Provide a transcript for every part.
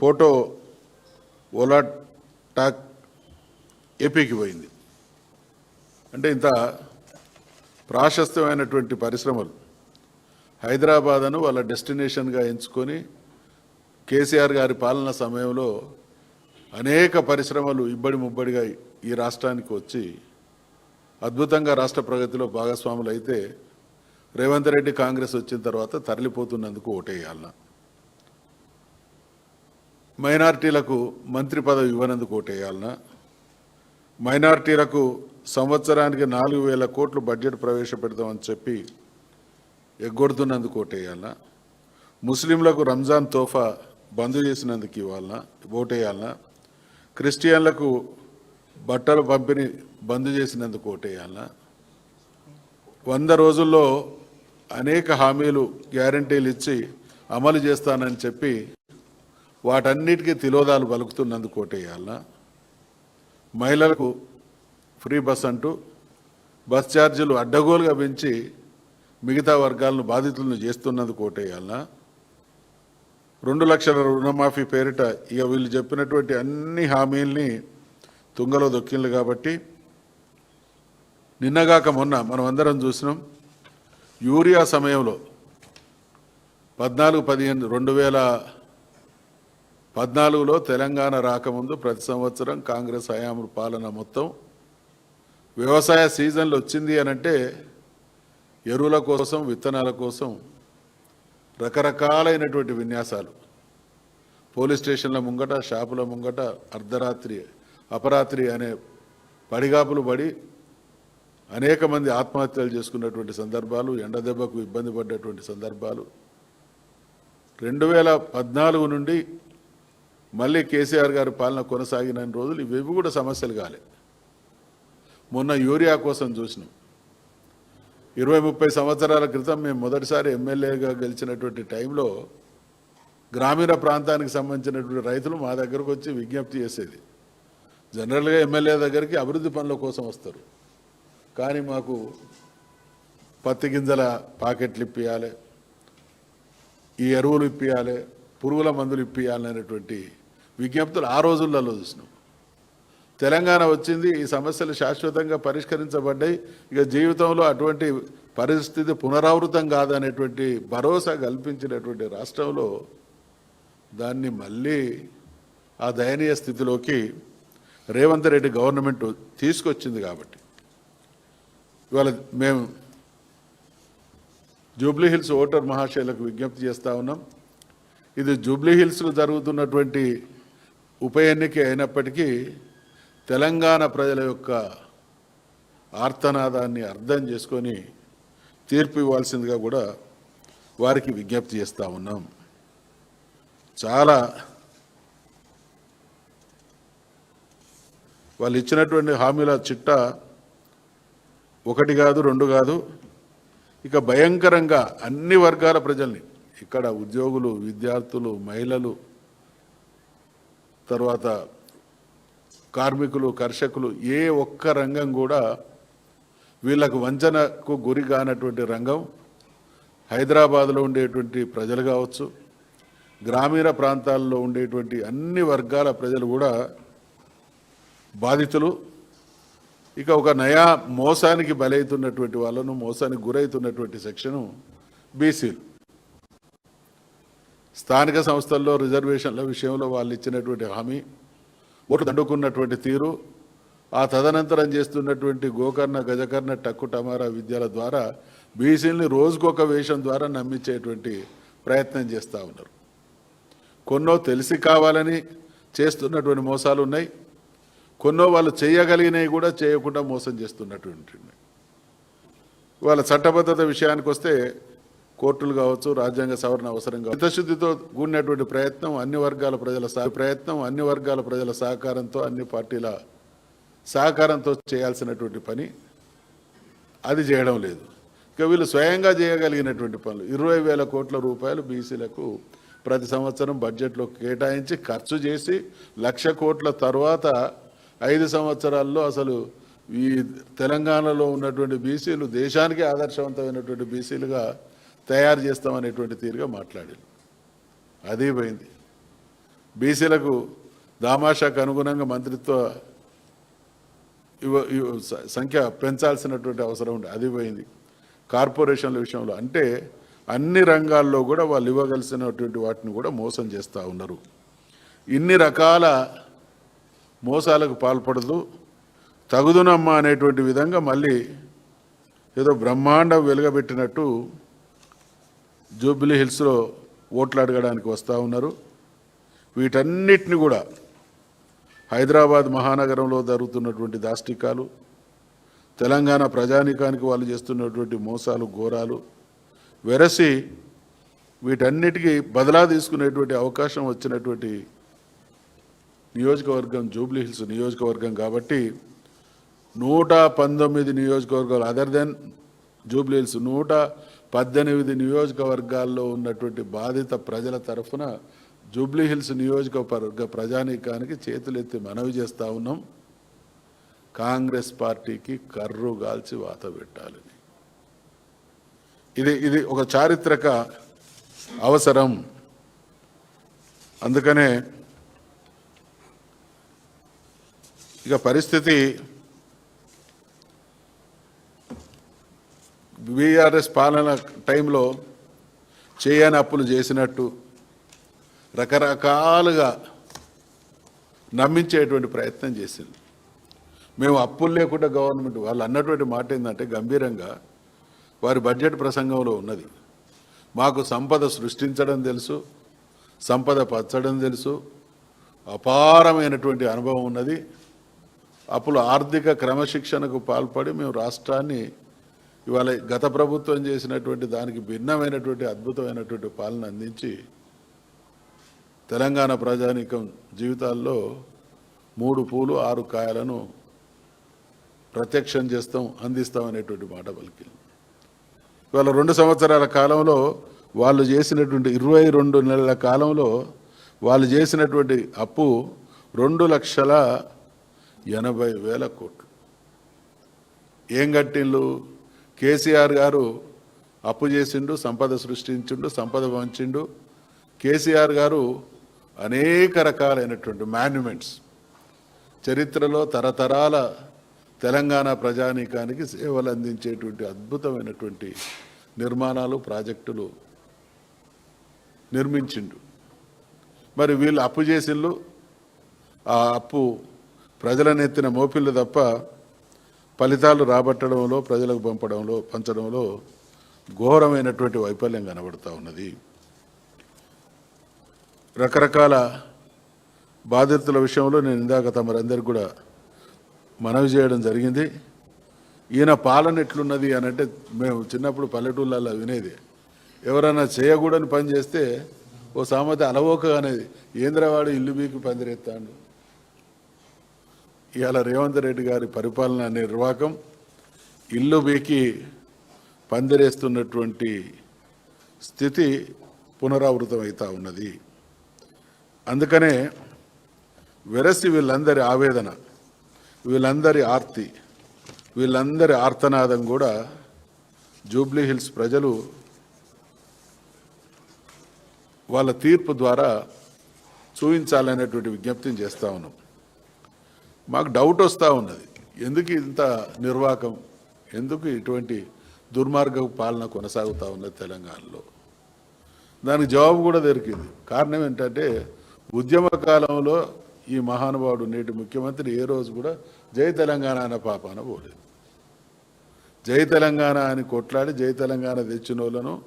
Photo Ola talk ఏపీకి పోయింది. అంటే ఇంత ప్రాశస్త్యమైనటువంటి పరిశ్రమలు హైదరాబాద్ను వాళ్ళ డెస్టినేషన్గా ఎంచుకొని కేసీఆర్ గారి పాలన సమయంలో అనేక పరిశ్రమలు ఇబ్బడి ముబ్బడిగా ఈ రాష్ట్రానికి వచ్చి అద్భుతంగా రాష్ట్ర ప్రగతిలో భాగస్వాములు అయితే రేవంత్ రెడ్డి కాంగ్రెస్ వచ్చిన తర్వాత తరలిపోతున్నందుకు ఓటేయాలన్నా మైనార్టీలకు మంత్రి పదవి ఇవ్వనందుకు ఓటేయాలన్నా మైనార్టీలకు సంవత్సరానికి నాలుగు వేల కోట్లు బడ్జెట్ ప్రవేశపెడతామని చెప్పి ఎగ్గొడుతున్నందుకు ఓటేయాలన్నా ముస్లింలకు రంజాన్ తోఫా బంద్ చేసినందుకు ఇవ్వాలన్నా ఓటేయాలన్నా క్రిస్టియన్లకు బట్టలు పంపిణీ బంద్ చేసినందుకు ఓటేయాలన్నా వంద రోజుల్లో అనేక హామీలు గ్యారంటీలు ఇచ్చి అమలు చేస్తానని చెప్పి వాటన్నిటికీ తిలోదాలు పలుకుతున్నందుకు కోటేయాల మహిళలకు ఫ్రీ బస్ అంటూ బస్ ఛార్జీలు అడ్డగోలుగా పెంచి మిగతా వర్గాలను బాధితులను చేస్తున్నందుకు కోటేయాల రెండు లక్షల రుణమాఫీ పేరిట ఇక వీళ్ళు చెప్పినటువంటి అన్ని హామీల్ని తుంగలో దొక్కిళ్ళు కాబట్టి నిన్నగాక మొన్న మనం అందరం చూసినాం యూరియా సమయంలో పద్నాలుగు పదిహేను రెండు వేల పద్నాలుగులో తెలంగాణ రాకముందు ప్రతి సంవత్సరం కాంగ్రెస్ హయాము పాలన మొత్తం వ్యవసాయ సీజన్లు వచ్చింది అని అంటే ఎరువుల కోసం విత్తనాల కోసం రకరకాలైనటువంటి విన్యాసాలు. పోలీస్ స్టేషన్ల ముంగట షాపుల ముంగట అర్ధరాత్రి అపరాత్రి అనే పడిగాపులు పడి అనేక మంది ఆత్మహత్యలు చేసుకున్నటువంటి సందర్భాలు ఎండ దెబ్బకు ఇబ్బంది పడ్డటువంటి సందర్భాలు. రెండు వేల పద్నాలుగు నుండి మళ్ళీ కేసీఆర్ గారి పాలన కొనసాగిన రోజులు ఇవి కూడా సమస్యలు కాలే. మొన్న యూరియా కోసం చూసినాం. ఇరవై ముప్పై సంవత్సరాల క్రితం మేము మొదటిసారి ఎమ్మెల్యేగా గెలిచినటువంటి టైంలో గ్రామీణ ప్రాంతానికి సంబంధించినటువంటి రైతులు మా దగ్గరకు వచ్చి విజ్ఞప్తి చేసేది. జనరల్గా ఎమ్మెల్యే దగ్గరికి అభివృద్ధి పనుల కోసం వస్తారు. కానీ మాకు పత్తి గింజల పాకెట్లు ఇప్పియాలి ఈ ఎరువులు ఇప్పియాలి పురుగుల మందులు ఇప్పియాలి అనేటువంటి విజ్ఞప్తులు ఆ రోజులలో చూసినాం. తెలంగాణ వచ్చింది ఈ సమస్యలు శాశ్వతంగా పరిష్కరించబడ్డాయి. ఇక జీవితంలో అటువంటి పరిస్థితి పునరావృతం కాదనేటువంటి భరోసా కల్పించినటువంటి రాష్ట్రంలో దాన్ని మళ్ళీ ఆ దయనీయ స్థితిలోకి రేవంత్ రెడ్డి గవర్నమెంట్ తీసుకొచ్చింది కాబట్టి. ఇవాళ మేము జూబ్లీహిల్స్ ఓటర్ మహాశైలకు విజ్ఞప్తి చేస్తూ ఉన్నాం. ఇది జూబ్లీహిల్స్లో జరుగుతున్నటువంటి ఉప ఎన్నిక అయినప్పటికీ తెలంగాణ ప్రజల యొక్క ఆర్తనాదాన్ని అర్థం చేసుకొని తీర్పు ఇవ్వాల్సిందిగా కూడా వారికి విజ్ఞప్తి చేస్తూ ఉన్నాం. చాలా వాళ్ళు ఇచ్చినటువంటి హామీల చిట్ట ఒకటి కాదు రెండు కాదు ఇక భయంకరంగా అన్ని వర్గాల ప్రజల్ని ఇక్కడ ఉద్యోగులు విద్యార్థులు మహిళలు తర్వాత కార్మికులు కర్షకులు ఏ ఒక్క రంగం కూడా వీళ్ళకు వంచనకు గురి కానటువంటి రంగం హైదరాబాద్లో ఉండేటువంటి ప్రజలు కావచ్చు గ్రామీణ ప్రాంతాల్లో ఉండేటువంటి అన్ని వర్గాల ప్రజలు కూడా బాధితులు. ఇక ఒక నయా మోసానికి బలైతున్నటువంటి వాళ్ళను మోసానికి గురవుతున్నటువంటి సెక్షను బీసీలు. స్థానిక సంస్థల్లో రిజర్వేషన్ల విషయంలో వాళ్ళు ఇచ్చినటువంటి హామీ ఓటు దండుకున్నటువంటి తీరు ఆ తదనంతరం చేస్తున్నటువంటి గోకర్ణ గజకర్ణ టక్కు టమారా విద్యల ద్వారా బీసీలని రోజుకొక వేషం ద్వారా నమ్మించేటువంటి ప్రయత్నం చేస్తూ ఉన్నారు. కొన్నో తెలిసి కావాలని చేస్తున్నటువంటి మోసాలు ఉన్నాయి. కొన్నో వాళ్ళు చేయగలిగినవి కూడా చేయకుండా మోసం చేస్తున్నటువంటి వాళ్ళ చట్టబద్ధత విషయానికి వస్తే కోర్టులు కావచ్చు రాజ్యాంగ సవరణ అవసరం కావచ్చు. చిత్తశుద్ధితో కూడినటువంటి ప్రయత్నం అన్ని వర్గాల ప్రజల ప్రయత్నం అన్ని వర్గాల ప్రజల సహకారంతో అన్ని పార్టీల సహకారంతో చేయాల్సినటువంటి పని అది చేయడం లేదు. ఇక వీళ్ళు స్వయంగా చేయగలిగినటువంటి పనులు. ఇరవై వేల కోట్ల రూపాయలు బీసీలకు ప్రతి సంవత్సరం బడ్జెట్లో కేటాయించి ఖర్చు చేసి లక్ష కోట్ల తర్వాత ఐదు సంవత్సరాల్లో అసలు ఈ తెలంగాణలో ఉన్నటువంటి బీసీలు దేశానికి ఆదర్శవంతమైనటువంటి బీసీలుగా తయారు చేస్తామనేటువంటి తీరుగా మాట్లాడారు. అదే పోయింది. బీసీలకు దామాషాకు అనుగుణంగా మంత్రిత్వ సంఖ్య పెంచాల్సినటువంటి అవసరం ఉంది. అది పోయింది. కార్పొరేషన్ల విషయంలో అంటే అన్ని రంగాల్లో కూడా వాళ్ళు ఇవ్వగలిసినటువంటి వాటిని కూడా మోసం చేస్తూ ఉన్నారు. ఇన్ని రకాల మోసాలకు పాల్పడదు. తగుదునమ్మా అనేటువంటి విధంగా మళ్ళీ ఏదో బ్రహ్మాండం వెలుగబెట్టినట్టు జూబ్లీ హిల్స్లో ఓట్లు అడగడానికి వస్తూ ఉన్నారు. వీటన్నిటిని కూడా హైదరాబాద్ మహానగరంలో జరుగుతున్నటువంటి దాష్టికాలు తెలంగాణ ప్రజానీకానికి వాళ్ళు చేస్తున్నటువంటి మోసాలు ఘోరాలు వెరసి వీటన్నిటికీ బదలా తీసుకునేటువంటి అవకాశం వచ్చినటువంటి నియోజకవర్గం జూబ్లీ హిల్స్ నియోజకవర్గం కాబట్టి నూట పంతొమ్మిది నియోజకవర్గాలు అదర్ దెన్ జూబ్లీహిల్స్ నూట పద్దెనిమిది నియోజకవర్గాల్లో ఉన్నటువంటి బాధిత ప్రజల తరఫున జూబ్లీహిల్స్ నియోజకవర్గ ప్రజానీకానికి చేతులెత్తి మనవి చేస్తా ఉన్నాం. కాంగ్రెస్ పార్టీకి కర్రు గాల్చి వాత పెట్టాలని ఇది ఇది ఒక చారిత్రక అవసరం. అందుకనే ఇక పరిస్థితి బీఆర్ఎస్ పాలన టైంలో చేయని అప్పులు చేసినట్టు రకరకాలుగా నమ్మించేటువంటి ప్రయత్నం చేసింది. మేము అప్పులు లేకుండా గవర్నమెంట్ వాళ్ళు అన్నటువంటి మాట ఏంటంటే గంభీరంగా వారి బడ్జెట్ ప్రసంగంలో ఉన్నది. మాకు సంపద సృష్టించడం తెలుసు సంపద పచ్చడం తెలుసు అపారమైనటువంటి అనుభవం ఉన్నది. అప్పుడు ఆర్థిక క్రమశిక్షణకు పాల్పడి మేము రాష్ట్రాన్ని ఇవాళ గత ప్రభుత్వం చేసినటువంటి దానికి భిన్నమైనటువంటి అద్భుతమైనటువంటి పాలన అందించి తెలంగాణ ప్రజానీకం జీవితాల్లో మూడు పూలు ఆరు కాయలను ప్రత్యక్షం చేస్తాం అందిస్తాం అనేటువంటి మాట పలికింది ఇవాళ రెండు సంవత్సరాల కాలంలో వాళ్ళు చేసినటువంటి ఇరవై రెండు నెలల కాలంలో వాళ్ళు చేసినటువంటి అప్పు రెండు లక్షల ఎనభై వేల కోట్లు. ఏం కట్టిళ్ళు కేసీఆర్ గారు అప్పు చేసిండు సంపద సృష్టించిండు సంపద పంచిండు. కేసీఆర్ గారు అనేక రకాలైనటువంటి మాన్యుమెంట్స్. చరిత్రలో తరతరాల తెలంగాణ ప్రజానీకానికి సేవలు అందించేటువంటి అద్భుతమైనటువంటి నిర్మాణాలు ప్రాజెక్టులు నిర్మించిండు. మరి వీళ్ళు అప్పు చేసిళ్ళు ఆ అప్పు ప్రజలనెత్తిన మోపిళ్ళు తప్ప ఫలితాలు రాబట్టడంలో ప్రజలకు పంపడంలో పంచడంలో ఘోరమైనటువంటి వైఫల్యం కనబడుతూ ఉన్నది. రకరకాల బాధితుల విషయంలో నేను ఇందాక తమరందరికి కూడా మనవి చేయడం జరిగింది. ఈయన పాలన ఎట్లున్నది అని అంటే మేము చిన్నప్పుడు పల్లెటూళ్ళల్లో వినేది ఎవరైనా చేయకూడని పని చేస్తే ఓ సామెత అలవోక అనేది ఏంద్రవాడు ఇల్లు బీకి పందిరేస్తాడు ఇవాళ రేవంత్ రెడ్డి గారి పరిపాలన నిర్వాహకం ఇల్లు బీకి పందిరేస్తున్నటువంటి స్థితి పునరావృతమవుతా ఉన్నది. అందుకనే వెరసి వీళ్ళందరి ఆవేదన వీళ్ళందరి ఆర్తి వీళ్ళందరి ఆర్తనాదం కూడా జూబ్లీ హిల్స్ ప్రజలు వాళ్ళ తీర్పు ద్వారా చూపించాలనేటువంటి విజ్ఞప్తిని చేస్తూ ఉన్నాం. మాకు డౌట్ వస్తూ ఉన్నది. ఎందుకు ఇంత నిర్వాకం? ఎందుకు ఇటువంటి దుర్మార్గ పాలన కొనసాగుతూ ఉన్నది తెలంగాణలో? దానికి జవాబు కూడా దొరికింది. కారణం ఏంటంటే ఉద్యమ కాలంలో ఈ మహానుభావుడు నేటి ముఖ్యమంత్రి ఏ రోజు కూడా జై తెలంగాణ అనే పాపాన పోలేదు. జై తెలంగాణ అని కొట్లాడి జై తెలంగాణ తెచ్చిన వాళ్ళను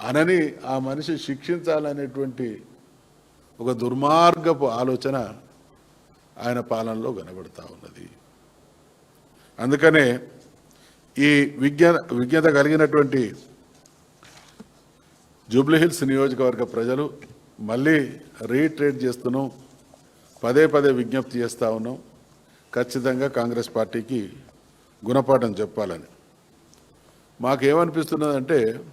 అనని ఆ మనిషి శిక్షించాలనేటువంటి ఒక దుర్మార్గపు ఆలోచన ఆయన పాలనలో కనబడతా ఉన్నది. అందుకనే ఈ విజ్ఞ విజ్ఞత కలిగినటువంటి జూబ్లీహిల్స్ నియోజకవర్గ ప్రజలు మళ్ళీ రీట్రేట్ చేస్తున్నాం పదే పదే విజ్ఞప్తి చేస్తూ ఉన్నాం. ఖచ్చితంగా కాంగ్రెస్ పార్టీకి గుణపాఠం చెప్పాలని. మాకేమనిపిస్తున్నదంటే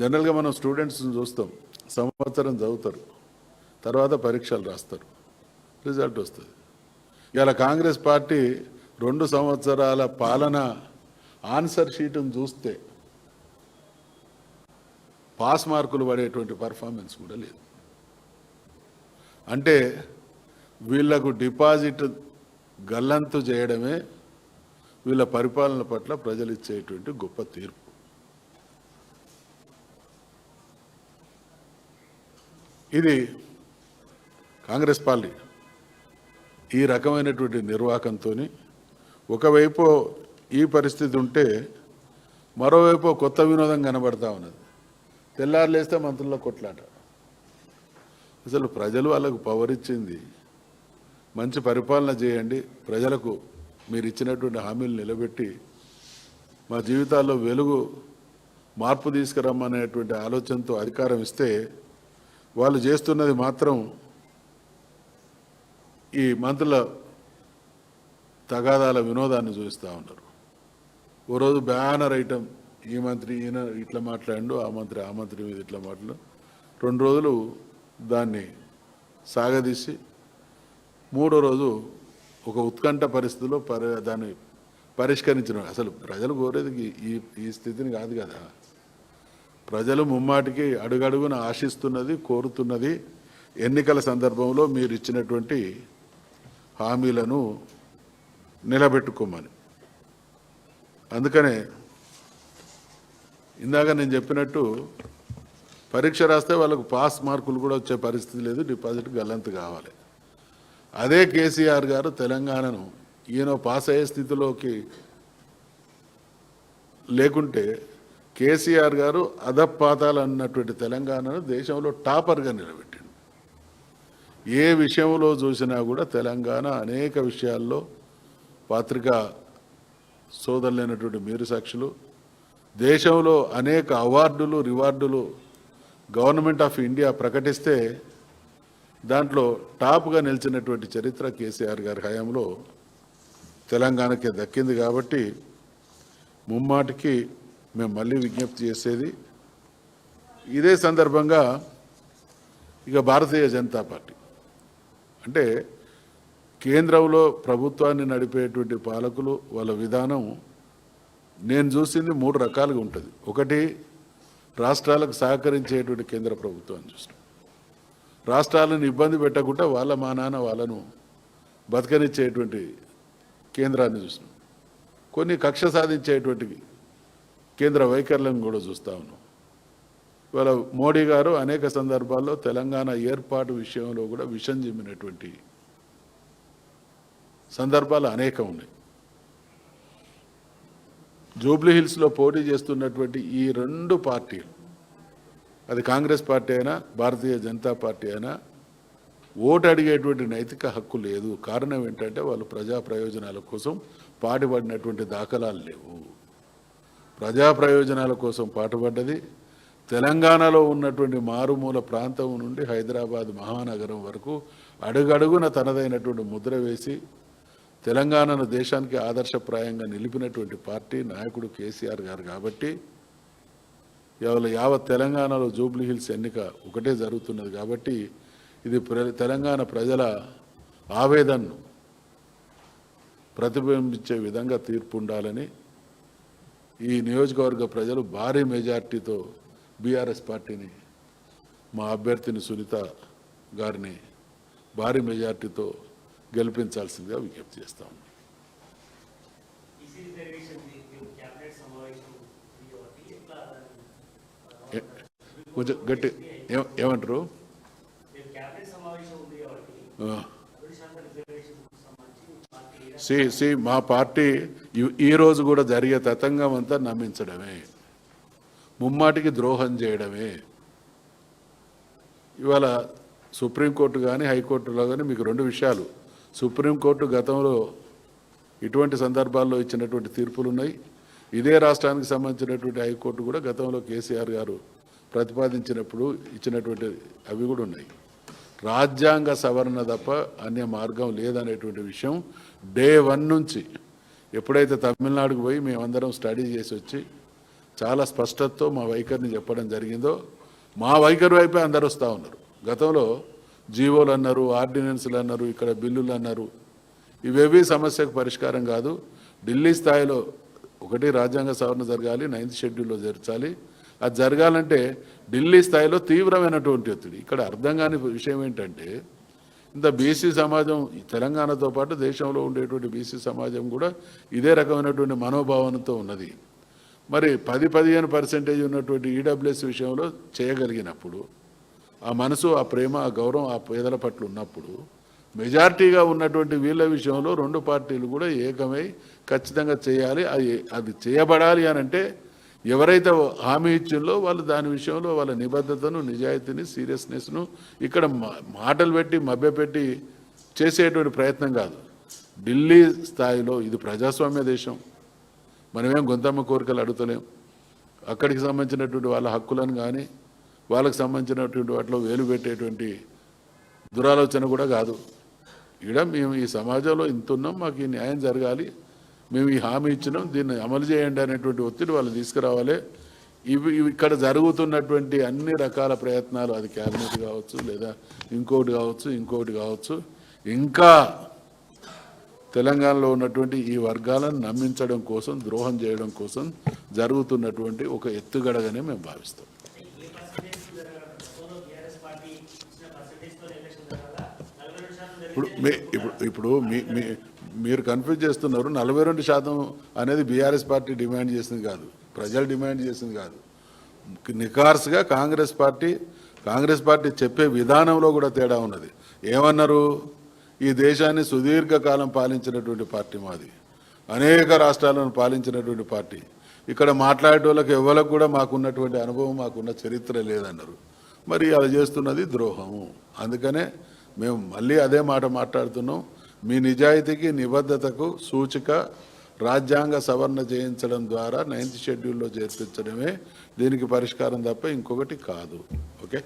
జనరల్గా మనం స్టూడెంట్స్ని చూస్తాం సంవత్సరం చదువుతారు తర్వాత పరీక్షలు రాస్తారు. రిజల్ట్ వస్తుంది. ఇలా కాంగ్రెస్ పార్టీ రెండు సంవత్సరాల పాలన ఆన్సర్ షీట్ను చూస్తే పాస్ మార్కులు పడేటువంటి పర్ఫార్మెన్స్ కూడా లేదు. అంటే వీళ్ళకు డిపాజిట్ గల్లంతు చేయడమే వీళ్ళ పరిపాలన పట్ల ప్రజలు ఇచ్చేటువంటి గొప్ప తీర్పు. ఇది కాంగ్రెస్ పార్టీ. ఈ రకమైనటువంటి నిర్వాహకంతో ఒకవైపు ఈ పరిస్థితి ఉంటే మరోవైపు కొత్త వినోదం కనబడతా ఉన్నది. తెల్లారులేస్తే మంత్రుల్లో కొట్లాట. అసలు ప్రజలు వాళ్ళకు పవర్ ఇచ్చింది. మంచి పరిపాలన చేయండి. ప్రజలకు మీరు ఇచ్చినటువంటి హామీలు నిలబెట్టి మా జీవితాల్లో వెలుగు మార్పు తీసుకురమ్మనేటువంటి ఆలోచనతో అధికారం ఇస్తే వాళ్ళు చేస్తున్నది మాత్రం ఈ మంత్రుల తగాదాల వినోదాన్ని చూపిస్తూ ఉన్నారు ఓ రోజు బ్యానర్ ఐటమ్ ఈ మంత్రి ఈయన ఇట్లా మాట్లాడు ఆ మంత్రి ఆ మంత్రి మీద ఇట్లా మాట్లాడు. రెండు రోజులు దాన్ని సాగదీసి మూడో రోజు ఒక ఉత్కంఠ పరిస్థితిలో పరి దాన్ని పరిష్కరించిన అసలు ప్రజలు కోరేది ఈ- ఈ ఈ స్థితిని కాదు కదా. ప్రజలు ముమ్మాటికి అడుగడుగున ఆశిస్తున్నది కోరుతున్నది ఎన్నికల సందర్భంలో మీరు ఇచ్చినటువంటి హామీలను నిలబెట్టుకోమని. అందుకనే ఇందాక నేను చెప్పినట్టు పరీక్ష రాస్తే వాళ్ళకు పాస్ మార్కులు కూడా వచ్చే పరిస్థితి లేదు డిపాజిట్ గల్లంతు కావాలి. అదే కేసీఆర్ గారు తెలంగాణను ఈయన పాస్ అయ్యే స్థితిలోకి లేకుంటే కేసీఆర్ గారు అధపాతాలు అన్నటువంటి తెలంగాణను దేశంలో టాపర్గా నిలబెట్టిండు. ఏ విషయంలో చూసినా కూడా తెలంగాణ అనేక విషయాల్లో పాత్రికా సోదరులైనటువంటి మీరు సాక్షులు. దేశంలో అనేక అవార్డులు రివార్డులు గవర్నమెంట్ ఆఫ్ ఇండియా ప్రకటిస్తే దాంట్లో టాప్గా నిలిచినటువంటి చరిత్ర కేసీఆర్ గారి హయాంలో తెలంగాణకే దక్కింది కాబట్టి ముమ్మాటికి మేము మళ్ళీ విజ్ఞప్తి చేసేది ఇదే సందర్భంగా ఇక భారతీయ జనతా పార్టీ. అంటే కేంద్రంలో ప్రభుత్వాన్ని నడిపేటువంటి పాలకులు వాళ్ళ విధానం నేను చూసింది మూడు రకాలుగా ఉంటుంది. ఒకటి రాష్ట్రాలకు సహకరించేటువంటి కేంద్ర ప్రభుత్వాన్ని చూస్తాం రాష్ట్రాలను ఇబ్బంది పెట్టకుండా వాళ్ళ మా నాన్న వాళ్ళను బతకనిచ్చేటువంటి కేంద్రాన్ని చూసినాం. కొన్ని కక్ష సాధించేటువంటి కేంద్ర వైఖరులను కూడా చూస్తా ఉన్నాం. ఇవాళ మోడీ గారు అనేక సందర్భాల్లో తెలంగాణ ఏర్పాటు విషయంలో కూడా విషం చిమ్మినటువంటి సందర్భాలు అనేకం ఉన్నాయి. జూబ్లీ హిల్స్లో పోటీ చేస్తున్నటువంటి ఈ రెండు పార్టీలు అది కాంగ్రెస్ పార్టీ అయినా భారతీయ జనతా పార్టీ అయినా ఓటు అడిగేటువంటి నైతిక హక్కు లేదు. కారణం ఏంటంటే వాళ్ళు ప్రజా ప్రయోజనాల కోసం పాటుపడినటువంటి దాఖలాలు లేవు. ప్రజా ప్రయోజనాల కోసం పాటుపడ్డది తెలంగాణలో ఉన్నటువంటి మారుమూల ప్రాంతం నుండి హైదరాబాద్ మహానగరం వరకు అడుగడుగున తనదైనటువంటి ముద్ర వేసి తెలంగాణను దేశానికి ఆదర్శప్రాయంగా నిలిపినటువంటి పార్టీ నాయకుడు కేసీఆర్ గారు కాబట్టి ఇవాళ యావత్ తెలంగాణలో జూబ్లీ హిల్స్ ఎన్నిక ఒకటే జరుగుతున్నది కాబట్టి ఇది ప్ర- తెలంగాణ ప్రజల ఆవేదనను ప్రతిబింబించే విధంగా తీర్పు ఉండాలని ఈ నియోజకవర్గ ప్రజలు భారీ మెజార్టీతో బీఆర్ఎస్ పార్టీని మా అభ్యర్థిని సునీత గారిని భారీ మెజార్టీతో గెలిపించాల్సిందిగా విజ్ఞప్తి చేస్తాం కొంచెం గట్టి ఏమంటారు? సి సి మా పార్టీ ఈ- ఈ రోజు కూడా జరిగే తతంగం అంతా నమ్మించడమే. ముమ్మాటికి ద్రోహం చేయడమే. ఇవాళ సుప్రీంకోర్టు కానీ హైకోర్టులో కానీ మీకు రెండు విషయాలు. సుప్రీంకోర్టు గతంలో ఇటువంటి సందర్భాల్లో ఇచ్చినటువంటి తీర్పులు ఉన్నాయి ఇదే రాష్ట్రానికి సంబంధించినటువంటి హైకోర్టు కూడా గతంలో కేసీఆర్ గారు ప్రతిపాదించినప్పుడు ఇచ్చినటువంటి అవి కూడా ఉన్నాయి. రాజ్యాంగ సవరణ తప్ప అన్య మార్గం లేదనేటువంటి విషయం డే వన్ నుంచి ఎప్పుడైతే తమిళనాడుకు పోయి మేమందరం స్టడీ చేసి వచ్చి చాలా స్పష్టతతో మా వైఖరిని చెప్పడం జరిగిందో మా వైఖరి వైపే అందరు వస్తూ ఉన్నారు. గతంలో జీవోలు అన్నారు ఆర్డినెన్స్లు అన్నారు ఇక్కడ బిల్లులు అన్నారు. ఇవేవి సమస్యకు పరిష్కారం కాదు. ఢిల్లీ స్థాయిలో ఒకటి రాజ్యాంగ సవరణ జరగాలి నైన్త్ షెడ్యూల్లో జరచాలి. అది జరగాలంటే ఢిల్లీ స్థాయిలో తీవ్రమైనటువంటి ఒత్తిడి. ఇక్కడ అర్థం కాని విషయం ఏంటంటే ఇంత బీసీ సమాజం తెలంగాణతో పాటు దేశంలో ఉండేటువంటి బీసీ సమాజం కూడా ఇదే రకమైనటువంటి మనోభావనతో ఉన్నది. మరి పది పదిహేను పర్సెంటేజ్ ఉన్నటువంటి ఈడబ్ల్యూఎస్ విషయంలో చేయగలిగినప్పుడు ఆ మనసు ఆ ప్రేమ ఆ గౌరవం ఆ పేదల పట్ల ఉన్నప్పుడు మెజారిటీగా ఉన్నటువంటి వీళ్ళ విషయంలో రెండు పార్టీలు కూడా ఏకమై ఖచ్చితంగా చేయాలి. అది అది చేయబడాలి అని అంటే ఎవరైతే హామీ ఇచ్చిందో వాళ్ళు దాని విషయంలో వాళ్ళ నిబద్ధతను నిజాయితీని సీరియస్నెస్ను ఇక్కడ మా- మాటలు పెట్టి మభ్యపెట్టి చేసేటువంటి ప్రయత్నం కాదు. ఢిల్లీ స్థాయిలో ఇది ప్రజాస్వామ్య దేశం. మనమేం గొంతమ్మ కోరికలు అడుగుతలేం. అక్కడికి సంబంధించినటువంటి వాళ్ళ హక్కులను కానీ వాళ్ళకి సంబంధించినటువంటి వాటిలో వేలు పెట్టేటువంటి దురాలోచన కూడా కాదు. ఈడ మేము ఈ సమాజంలో ఇంత ఉన్నాం మాకు ఈ న్యాయం జరగాలి మేము ఈ హామీ ఇచ్చినాం దీన్ని అమలు చేయండి అనేటువంటి ఒత్తిడి వాళ్ళు తీసుకురావాలి. ఇవి ఇవి ఇక్కడ జరుగుతున్నటువంటి అన్ని రకాల ప్రయత్నాలు అది క్యాబినెట్ కావచ్చు లేదా ఇంకోటి కావచ్చు ఇంకోటి కావచ్చు. ఇంకా తెలంగాణలో ఉన్నటువంటి ఈ వర్గాలను నమ్మించడం కోసం ద్రోహం చేయడం కోసం జరుగుతున్నటువంటి ఒక ఎత్తుగడగానే మేము భావిస్తాం. ఇప్పుడు ఇప్పుడు ఇప్పుడు మీ మీ మీరు కన్ఫ్యూజ్ చేస్తున్నారు. నలభై రెండు శాతం అనేది బీఆర్ఎస్ పార్టీ డిమాండ్ చేసింది కాదు. ప్రజలు డిమాండ్ చేసింది కాదు. నికార్స్గా కాంగ్రెస్ పార్టీ కాంగ్రెస్ పార్టీ చెప్పే విధానంలో కూడా తేడా ఉన్నది. ఏమన్నారు? ఈ దేశాన్ని సుదీర్ఘకాలం పాలించినటువంటి పార్టీ మాది. అనేక రాష్ట్రాలను పాలించినటువంటి పార్టీ. ఇక్కడ మాట్లాడేటోళ్ళకి ఎవరికి కూడా మాకున్నటువంటి అనుభవం మాకున్న చరిత్ర లేదన్నారు. మరి అలా చేస్తున్నది ద్రోహము. అందుకనే మేము మళ్ళీ అదే మాట మాట్లాడుతున్నాం. మీ నిజాయితీకి నిబద్ధతకు సూచిక రాజ్యాంగ సవరణ చేయించడం ద్వారా నైన్త్ షెడ్యూల్లో చేర్పించడమే దీనికి పరిష్కారం తప్ప ఇంకొకటి కాదు. ఓకే?